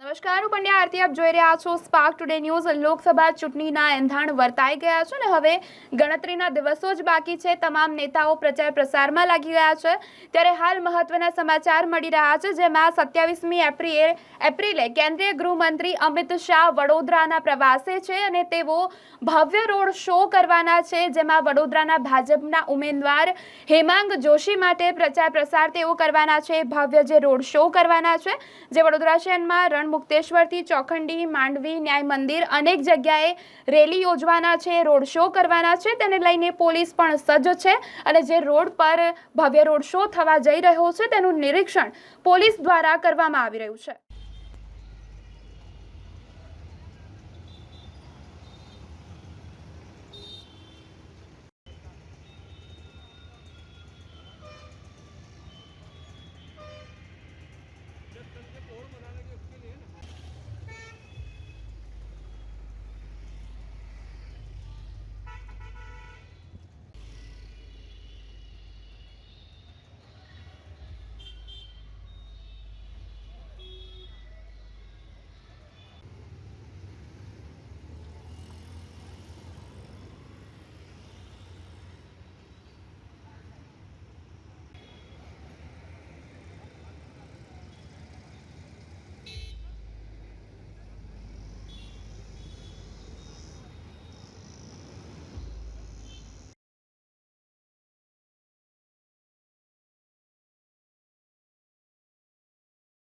નમસ્કાર, હું પંડ્યા આરતી. આપ જોઈ રહ્યા છો સ્પાર્ક ટુડે ન્યૂઝ લોકસભા ચૂંટણીના એંધાણ વર્તાઈ ગયા છે ને હવે ગણતરીના દિવસો જ બાકી છે. તમામ નેતાઓ પ્રચાર પ્રસારમાં લાગી ગયા છે. ત્યારે હાલ મહત્વના સમાચાર મળી રહ્યા છે, જેમાં સત્યાવીસમી એપ્રિલે એપ્રિલે કેન્દ્રીય ગૃહમંત્રી અમિત શાહ વડોદરાના પ્રવાસે છે અને તેઓ ભવ્ય રોડ શો કરવાના છે, જેમાં વડોદરાના ભાજપના ઉમેદવાર હેમાંગ જોશી માટે પ્રચાર પ્રસાર તેઓ કરવાના છે. ભવ્ય જે રોડ શો કરવાના છે, જે વડોદરા શહેરમાં રણમુક્તેશ્વરથી ચોખંડી, માંડવી, ન્યાય મંદિર અનેક જગ્યાએ રેલી યોજવાના છે, રોડ શો કરવાના છે. તેને લઈને પોલીસ પણ સજ્જ છે અને જે રોડ પર ભવ્ય રોડ શો થવા જઈ રહ્યો છે તેનું નિરીક્ષણ પોલીસ દ્વારા કરવામાં આવી રહ્યું છે.